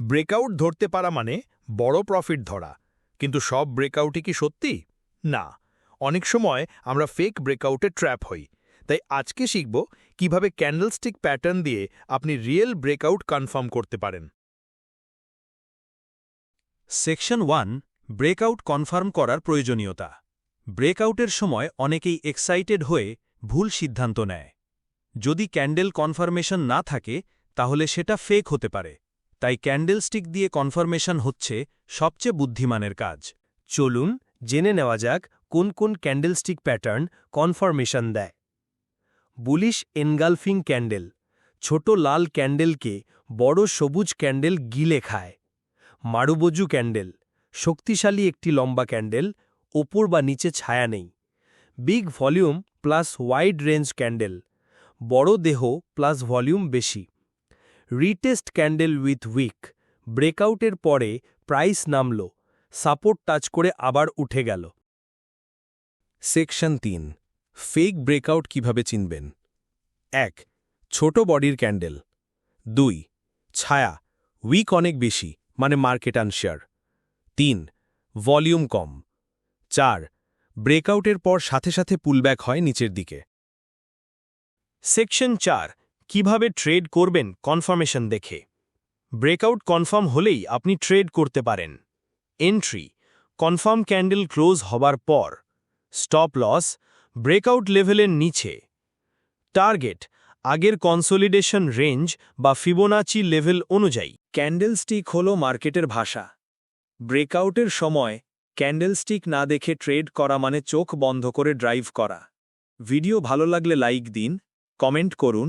Breakout ধরতে পারা মানে বড় প্রফিট ধরা। কিন্তু সব ব্রেকআউটই কি সত্যি? না। অনেক সময় আমরা ফেক ব্রেকআউটে ট্র্যাপ হই। তাই আজকে শিখব কীভাবে ক্যান্ডেলস্টিক প্যাটার্ন দিয়ে আপনি রিয়েল ব্রেকআউট কনফার্ম করতে পারেন। সেকশন ওয়ান ব্রেকআউট কনফার্ম করার প্রয়োজনীয়তা। ব্রেকআউটের সময় অনেকেই এক্সাইটেড হয়ে ভুল সিদ্ধান্ত নেয়। যদি ক্যান্ডেল কনফার্মেশন না থাকে, তাহলে সেটা ফেক হতে পারে। তাই ক্যান্ডেলস্টিক দিয়ে কনফার্মেশন হচ্ছে সবচেয়ে বুদ্ধিমানের কাজ। চলুন জেনে নেওয়া যাক কোন কোন ক্যান্ডেলস্টিক প্যাটার্ন কনফার্মেশন দেয়। বুলিশ এনগালফিং ক্যান্ডেল ছোট লাল ক্যান্ডেলকে বড় সবুজ ক্যান্ডেল গিলে খায়। মারুবজু ক্যান্ডেল শক্তিশালী একটি লম্বা ক্যান্ডেল, ওপর বা নিচে ছায়া নেই। Big volume plus wide range candle বড় দেহ প্লাস ভলিউম বেশি। রিটেস্ট ক্যান্ডেল উইথ উইক, ব্রেকআউটের পরে প্রাইস নামল, সাপোর্ট টাচ করে আবার উঠে গেল। সেকশন তিন, ফেক ব্রেকআউট কীভাবে চিনবেন? এক, ছোট বডির ক্যান্ডেল। দুই, ছায়া, উইক অনেক বেশি মানে মার্কেট আনশেয়ার। তিন, ভলিউম কম। চার, ব্রেকআউটের পর সাথে সাথে পুলব্যাক হয় নিচের দিকে। সেকশন চার কীভাবে ট্রেড করবেন কনফার্মেশন দেখে। ব্রেকআউট কনফার্ম হলেই আপনি ট্রেড করতে পারেন। এন্ট্রি, কনফার্ম ক্যান্ডেল ক্লোজ হবার পর। স্টপ লস, ব্রেকআউট লেভেলের নিচে। টার্গেট, আগের কনসোলিডেশন রেঞ্জ বা ফিবোনাচি লেভেল অনুযায়ী। ক্যান্ডেলস্টিক হল মার্কেটের ভাষা। ব্রেকআউটের সময়, ক্যান্ডেলস্টিক না দেখে ট্রেড করা মানে চোখ বন্ধ করে ড্রাইভ করা। ভিডিও ভালো লাগলে লাইক দিন, কমেন্ট করুন